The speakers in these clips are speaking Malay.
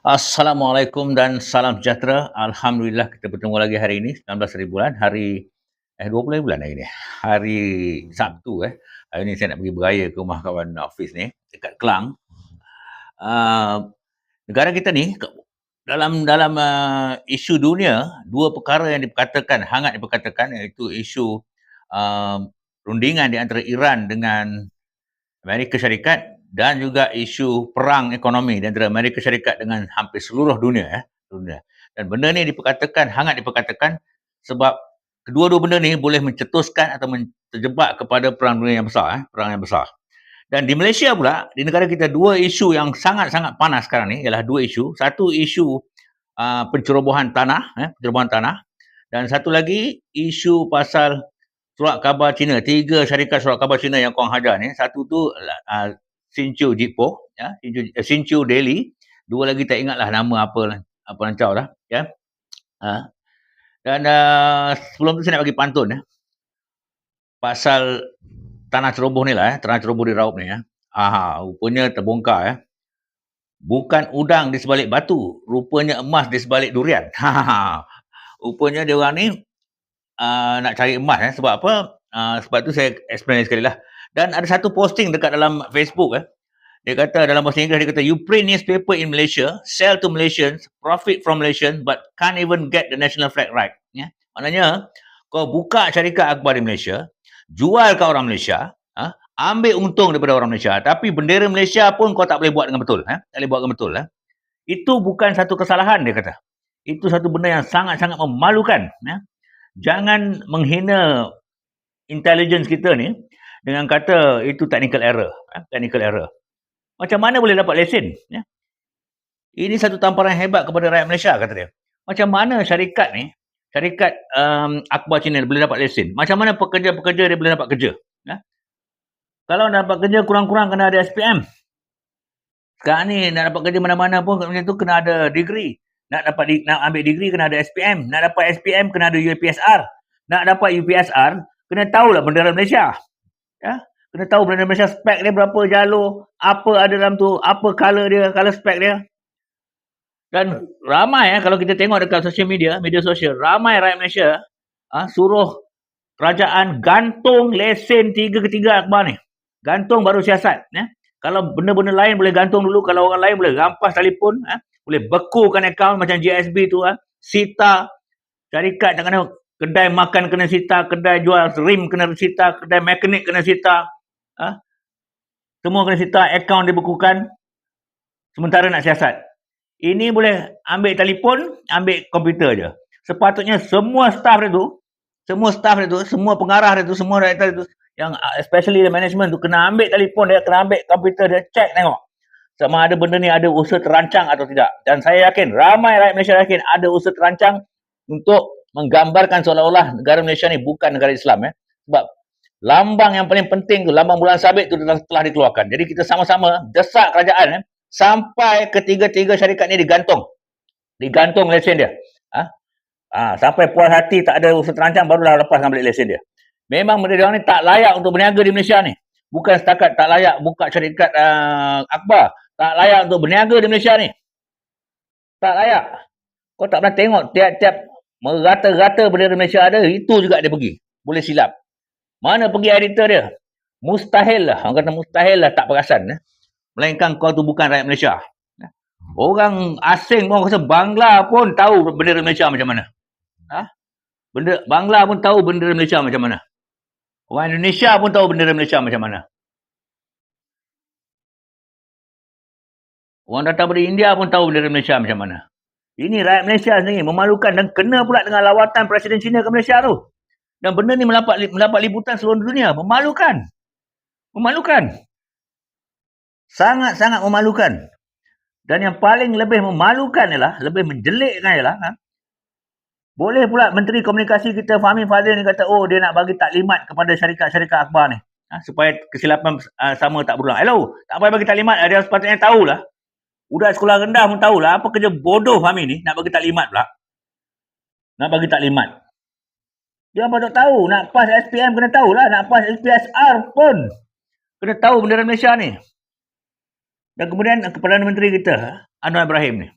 Assalamualaikum dan salam sejahtera. Alhamdulillah kita bertemu lagi hari ini 19 hari bulan, hari eh 20 hari bulan hari ni. Hari Sabtu eh. Hari ni saya nak pergi beraya ke rumah kawan office ni dekat Kelang. Uh, negara kita ni dalam dalam uh, isu dunia dua perkara yang diperkatakan hangat diperkatakan iaitu isu uh, rundingan di antara Iran dengan Amerika Syarikat dan juga isu perang ekonomi di antara Amerika Syarikat dengan hampir seluruh dunia eh dunia. Dan benda ni diperkatakan hangat diperkatakan sebab kedua-dua benda ni boleh mencetuskan atau terjebak kepada perang dunia yang besar eh perang yang besar. Dan di Malaysia pula di negara kita dua isu yang sangat-sangat panas sekarang ni ialah dua isu. Satu isu uh, pencerobohan tanah eh pencerobohan tanah dan satu lagi isu pasal surat khabar Cina. Tiga syarikat surat khabar Cina yang kau hajar ni. Satu tu uh, Sinchu Jipo, ya, Sinchu, uh, Sinchu Delhi. Dua lagi tak ingatlah nama apa apa rancau dah, ya. Ha. Dan uh, sebelum tu saya nak bagi pantun ya. Pasal tanah ceroboh ni lah, ya. tanah ceroboh di Raup ni ya. Aha, rupanya terbongkar ya. Bukan udang di sebalik batu, rupanya emas di sebalik durian. Ha, rupanya dia orang ni uh, nak cari emas ya. Sebab apa? Uh, sebab tu saya explain sekali lah. Dan ada satu posting dekat dalam Facebook eh. Dia kata dalam bahasa Inggeris dia kata you print newspaper in Malaysia, sell to Malaysians, profit from Malaysians but can't even get the national flag right. Ya. Maknanya kau buka syarikat akhbar di Malaysia, jual ke orang Malaysia, ha? ambil untung daripada orang Malaysia, tapi bendera Malaysia pun kau tak boleh buat dengan betul, ha? Tak boleh buat dengan betul, ha? Itu bukan satu kesalahan dia kata. Itu satu benda yang sangat-sangat memalukan, ya. Jangan menghina intelligence kita ni dengan kata itu technical error. Eh, technical error. Macam mana boleh dapat lesen? Ya? Ini satu tamparan hebat kepada rakyat Malaysia, kata dia. Macam mana syarikat ni, syarikat um, Akbar China boleh dapat lesen? Macam mana pekerja-pekerja dia boleh dapat kerja? Ya? Kalau nak dapat kerja, kurang-kurang kena ada SPM. Sekarang ni nak dapat kerja mana-mana pun macam tu kena ada degree. Nak dapat nak ambil degree kena ada SPM. Nak dapat SPM kena ada UPSR. Nak dapat UPSR kena tahulah bendera Malaysia. Ya? Kena tahu benda Malaysia spek dia berapa jalur, apa ada dalam tu, apa color dia, color spek dia. Dan ramai ya kalau kita tengok dekat social media, media sosial, ramai rakyat Malaysia ah suruh kerajaan gantung lesen tiga ketiga akbar ni. Gantung baru siasat ya. Kalau benda-benda lain boleh gantung dulu, kalau orang lain boleh rampas telefon, ha? boleh bekukan akaun macam GSB tu, ha? sita syarikat tak kena kedai makan kena sita, kedai jual rim kena sita, kedai mekanik kena sita. Ha? Semua kena sita, akaun dibekukan. Sementara nak siasat. Ini boleh ambil telefon, ambil komputer je. Sepatutnya semua staff itu, semua staff itu, semua pengarah itu, semua director itu, yang especially the management tu kena ambil telefon dia, kena ambil komputer dia, check tengok. Sama ada benda ni ada usaha terancang atau tidak. Dan saya yakin, ramai rakyat Malaysia yakin ada usaha terancang untuk menggambarkan seolah-olah negara Malaysia ni bukan negara Islam ya. Sebab lambang yang paling penting tu, lambang bulan sabit tu telah, telah dikeluarkan. Jadi kita sama-sama desak kerajaan ya, sampai ketiga-tiga syarikat ni digantung. Digantung lesen dia. Ha? Ha, sampai puas hati tak ada usaha terancang barulah lepas ambil lesen dia. Memang dia ni tak layak untuk berniaga di Malaysia ni. Bukan setakat tak layak buka syarikat uh, akbar. Tak layak untuk berniaga di Malaysia ni. Tak layak. Kau tak pernah tengok tiap-tiap merata-rata bendera Malaysia ada, itu juga dia pergi. Boleh silap. Mana pergi editor dia? Mustahil lah. Orang kata mustahil lah tak perasan. Eh? Melainkan kau tu bukan rakyat Malaysia. Orang asing pun rasa Bangla pun tahu bendera Malaysia macam mana. Ha? Benda, Bangla pun tahu bendera Malaysia macam mana. Orang Indonesia pun tahu bendera Malaysia macam mana. Orang datang dari India pun tahu bendera Malaysia macam mana. Ini rakyat Malaysia sendiri memalukan dan kena pula dengan lawatan Presiden China ke Malaysia tu. Dan benda ni mendapat, mendapat liputan seluruh dunia. Memalukan. Memalukan. Sangat-sangat memalukan. Dan yang paling lebih memalukan ialah, lebih menjelikkan ialah, ha? boleh pula Menteri Komunikasi kita Fahmi Fadil ni kata, oh dia nak bagi taklimat kepada syarikat-syarikat akhbar ni. Ha? Supaya kesilapan uh, sama tak berulang. Hello, tak payah bagi taklimat. Dia sepatutnya tahulah. Budak sekolah rendah pun tahulah apa kerja bodoh Fahmi ni nak bagi taklimat pula. Nak bagi taklimat. Dia apa tak tahu nak pas SPM kena tahulah nak pas SPSR pun kena tahu bendera Malaysia ni. Dan kemudian Perdana Menteri kita Anwar Ibrahim ni.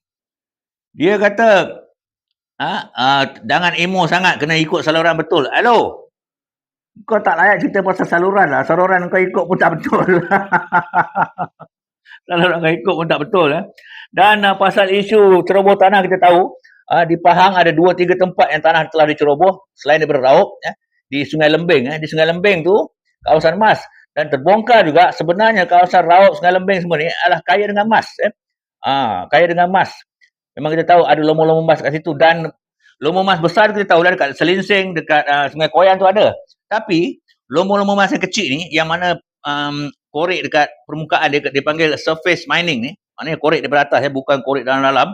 Dia kata, ah, ah, jangan emo sangat, kena ikut saluran betul. Hello? Kau tak layak cerita pasal saluran lah. Saluran kau ikut pun tak betul. saluran kau ikut pun tak betul. Eh. Dan uh, pasal isu ceroboh tanah kita tahu, uh, di Pahang ada dua tiga tempat yang tanah telah diceroboh selain daripada Raup. Eh. Di Sungai Lembing. Eh. Di Sungai Lembing tu, kawasan emas. Dan terbongkar juga sebenarnya kawasan Raup, Sungai Lembing semua ni adalah kaya dengan emas. Eh. Uh, kaya dengan emas. Memang kita tahu ada lomo-lomo emas kat situ. Dan lomo emas besar kita tahu lah dekat Selinsing, dekat uh, Sungai Koyan tu ada. Tapi lomo-lomo emas yang kecil ni yang mana um, korek dekat permukaan dia dipanggil surface mining ni, maknanya korek daripada atas ya bukan korek dalam-dalam.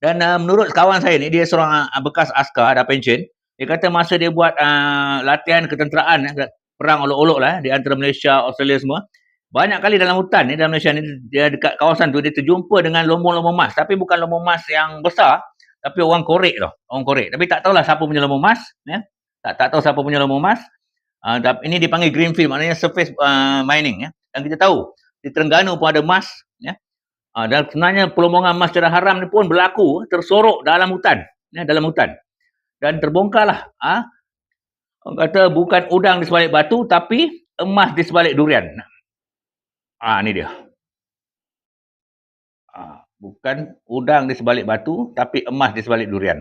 Dan uh, menurut kawan saya ni dia seorang uh, bekas askar ada pension, dia kata masa dia buat uh, latihan ketenteraan ya, perang olok-olok lah di antara Malaysia, Australia semua, banyak kali dalam hutan ni dalam Malaysia ni dia dekat kawasan tu dia terjumpa dengan lomo-lomo emas tapi bukan lomo emas yang besar tapi orang korek tu, orang korek. Tapi tak tahulah siapa punya lomo emas ya tak tak tahu siapa punya lomo emas. Uh, ini dipanggil greenfield maknanya surface uh, mining ya. Dan kita tahu di Terengganu pun ada emas ya. Uh, dan sebenarnya pelombongan emas secara haram ni pun berlaku tersorok dalam hutan ya, dalam hutan. Dan terbongkarlah ah uh, kata bukan udang di sebalik batu tapi emas di sebalik durian. Ah ni dia. Ah, bukan udang di sebalik batu tapi emas di sebalik durian.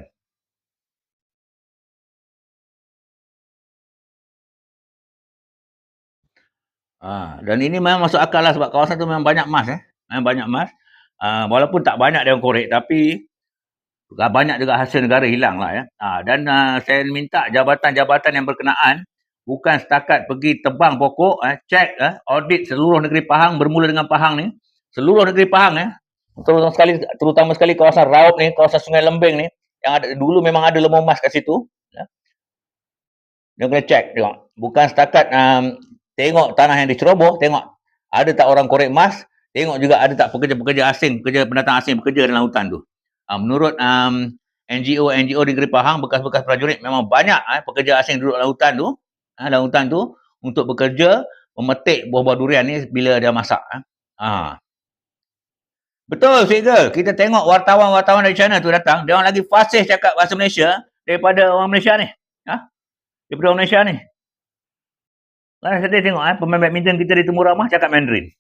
Ha, dan ini memang masuk akal lah sebab kawasan tu memang banyak emas eh. Memang banyak emas. Ha, walaupun tak banyak dia korek tapi banyak juga hasil negara hilang lah ya. Ha, dan uh, saya minta jabatan-jabatan yang berkenaan bukan setakat pergi tebang pokok, eh, cek, eh, audit seluruh negeri Pahang bermula dengan Pahang ni. Seluruh negeri Pahang eh. Terutama sekali, terutama sekali kawasan Raup ni, kawasan Sungai Lembing ni. Yang ada dulu memang ada lemah emas kat situ. Ya. Dia kena cek tengok. Bukan setakat um, tengok tanah yang diceroboh, tengok ada tak orang korek emas, tengok juga ada tak pekerja-pekerja asing, pekerja pendatang asing bekerja dalam hutan tu. Uh, menurut um, NGO-NGO di Negeri Pahang, bekas-bekas prajurit memang banyak eh, pekerja asing duduk dalam hutan tu, eh, dalam hutan tu untuk bekerja memetik buah-buah durian ni bila dia masak. Eh. Ha. Betul, Sigel. Kita tengok wartawan-wartawan dari China tu datang, dia orang lagi fasih cakap bahasa Malaysia daripada orang Malaysia ni. Ha? Daripada orang Malaysia ni. Kan saya tengok eh, pemain badminton kita di Timur Ramah cakap Mandarin.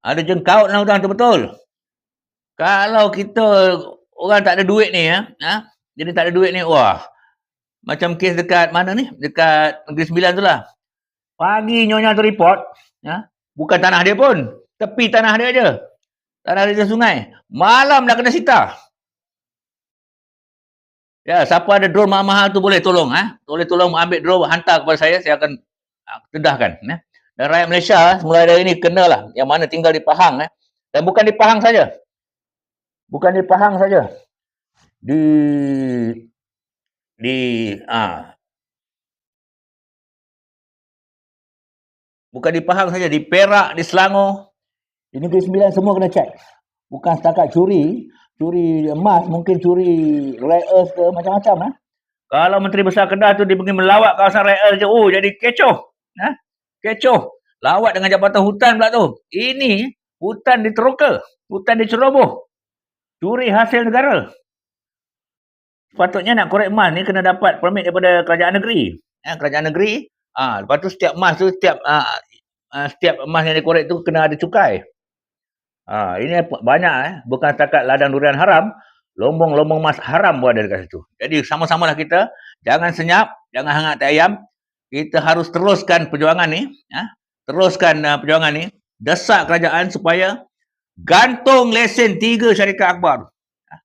Ada jengkaut dalam hutan tu betul. Kalau kita orang tak ada duit ni ya, ha? jadi tak ada duit ni, wah. Macam kes dekat mana ni? Dekat Negeri Sembilan tu lah. Pagi nyonya tu report, ya? bukan tanah dia pun. Tepi tanah dia je. Tanah dia sungai. Malam dah kena sita. Ya, siapa ada drone mahal-mahal tu boleh tolong. Eh? Boleh tolong ambil drone, hantar kepada saya, saya akan dedahkan. Eh? Dan rakyat Malaysia, mulai dari ini kenalah yang mana tinggal di Pahang. Eh? Dan bukan di Pahang saja. Bukan di Pahang saja. Di di ah Bukan di Pahang saja, di Perak, di Selangor, di Negeri Sembilan semua kena cek. Bukan setakat curi, curi emas, mungkin curi rare earth ke macam-macam. Eh? Kalau Menteri Besar Kedah tu dia pergi melawat kawasan rare earth je, oh jadi kecoh. Eh? Kecoh. Lawat dengan Jabatan Hutan pula tu. Ini hutan diteroka. Hutan diceroboh. Curi hasil negara. Sepatutnya nak korek emas ni kena dapat permit daripada kerajaan negeri. Eh, kerajaan negeri, ah, lepas tu setiap emas tu, setiap ah, ah, setiap emas yang dikorek tu kena ada cukai. Ha, ini banyak eh. Bukan setakat ladang durian haram, lombong-lombong emas haram pun ada dekat situ. Jadi sama-samalah kita, jangan senyap, jangan hangat tak ayam. Kita harus teruskan perjuangan ni. Ya? Teruskan uh, perjuangan ni. Desak kerajaan supaya gantung lesen tiga syarikat akbar. Ya?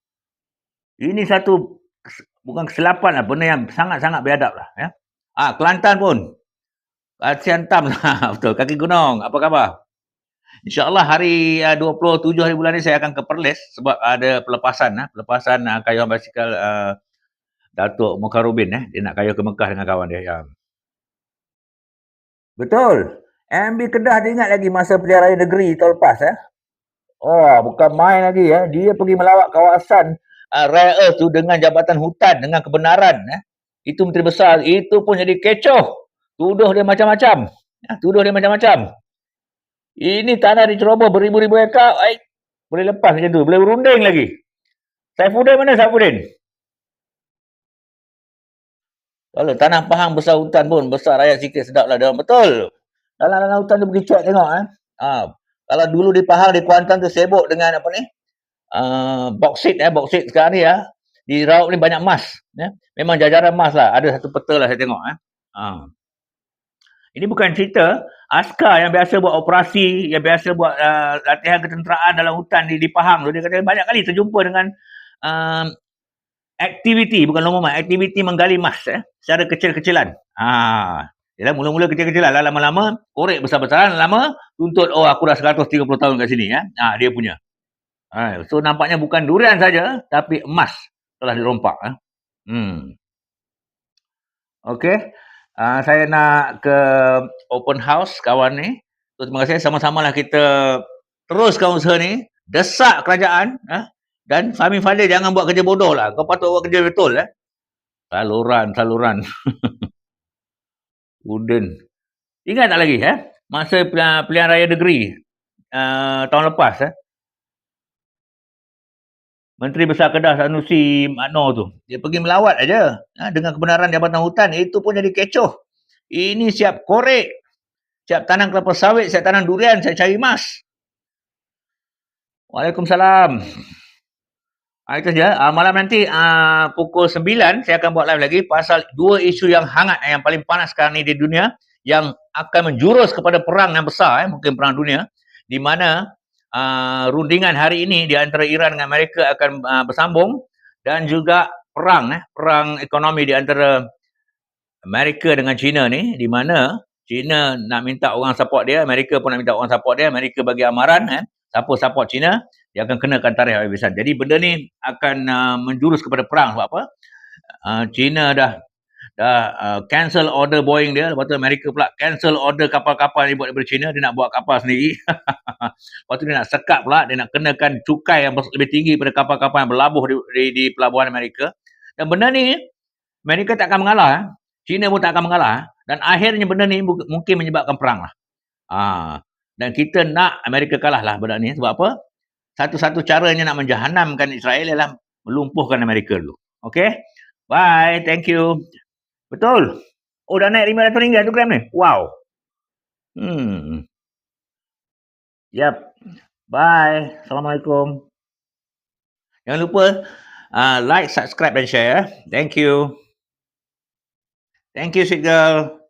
Ini satu, bukan kesilapan lah, benda yang sangat-sangat biadab lah. Ya? Ha, Kelantan pun. Kasihan Tam lah. Betul, kaki gunung. Apa khabar? InsyaAllah hari uh, 27 hari bulan ni saya akan ke Perlis sebab ada pelepasan. Uh, pelepasan uh, kayuhan basikal uh, Datuk Mukarubin. Eh. Dia nak kayuh ke Mekah dengan kawan dia. Ya. Betul. MB Kedah dia ingat lagi masa pilihan raya negeri tahun lepas. Eh. Oh, bukan main lagi. Eh. Dia pergi melawat kawasan uh, raya earth tu dengan jabatan hutan, dengan kebenaran. Eh. Itu Menteri Besar. Itu pun jadi kecoh. Tuduh dia macam-macam. Ya, tuduh dia macam-macam. Ini tanah diceroboh beribu-ribu ekar. Ay, boleh lepas macam tu. Boleh berunding lagi. Saifuddin mana Saifuddin? Kalau tanah Pahang besar hutan pun, besar rakyat sikit sedap lah. Dalam betul. Dalam-dalam hutan tu pergi cuak tengok. Eh. Ha. Kalau dulu di Pahang, di Kuantan tu sibuk dengan apa ni? Uh, boksit, eh, boksit sekarang ni ya. Di Raub ni banyak emas. Ya. Memang jajaran emas lah. Ada satu peta lah saya tengok. Eh. Ha. Ini bukan cerita askar yang biasa buat operasi, yang biasa buat uh, latihan ketenteraan dalam hutan di, di Pahang. Dia kata banyak kali terjumpa dengan uh, aktiviti, bukan lomba aktiviti menggali emas eh, secara kecil-kecilan. Ha. Yalah, mula-mula kecil-kecilan. Lama-lama, korek besar-besaran. Lama, tuntut, oh aku dah 130 tahun kat sini. Eh. Ha, dia punya. Ha. So, nampaknya bukan durian saja, tapi emas telah dirompak. Eh. Hmm. Okey. Uh, saya nak ke open house kawan ni. So, terima kasih. Sama-samalah kita teruskan usaha ni. Desak kerajaan. Uh, dan Fahmi Fadil jangan buat kerja bodoh lah. Kau patut buat kerja betul. Eh? Saluran, saluran. Wooden. Ingat tak lagi? Eh? Masa pilihan, pilihan raya negeri uh, tahun lepas. Eh? Menteri Besar Kedah Sanusi Makno tu. Dia pergi melawat aja ha, dengan kebenaran Jabatan Hutan. Itu pun jadi kecoh. Ini siap korek. Siap tanam kelapa sawit, siap tanam durian, saya cari emas. Waalaikumsalam. Ha, itu saja. Uh, malam nanti uh, pukul 9 saya akan buat live lagi pasal dua isu yang hangat yang paling panas sekarang ni di dunia yang akan menjurus kepada perang yang besar eh, mungkin perang dunia di mana uh, rundingan hari ini di antara Iran dengan Amerika akan uh, bersambung dan juga perang eh, perang ekonomi di antara Amerika dengan China ni di mana China nak minta orang support dia, Amerika pun nak minta orang support dia, Amerika bagi amaran eh, siapa support China dia akan kenakan tarikh habisan. Jadi benda ni akan uh, menjurus kepada perang sebab apa? Uh, China dah dah uh, cancel order Boeing dia lepas tu Amerika pula cancel order kapal-kapal yang buat daripada China dia nak buat kapal sendiri lepas tu dia nak sekat pula dia nak kenakan cukai yang lebih tinggi pada kapal-kapal yang berlabuh di, di, di pelabuhan Amerika dan benda ni Amerika tak akan mengalah eh. China pun tak akan mengalah eh. dan akhirnya benda ni mungkin menyebabkan perang lah ha. dan kita nak Amerika kalah lah benda ni sebab apa satu-satu caranya nak menjahanamkan Israel ialah melumpuhkan Amerika dulu Okay, bye thank you Betul. Oh dah naik RM500 tu gram ni. Wow. Hmm. Yap. Bye. Assalamualaikum. Jangan lupa uh, like, subscribe dan share. Thank you. Thank you, sweet girl.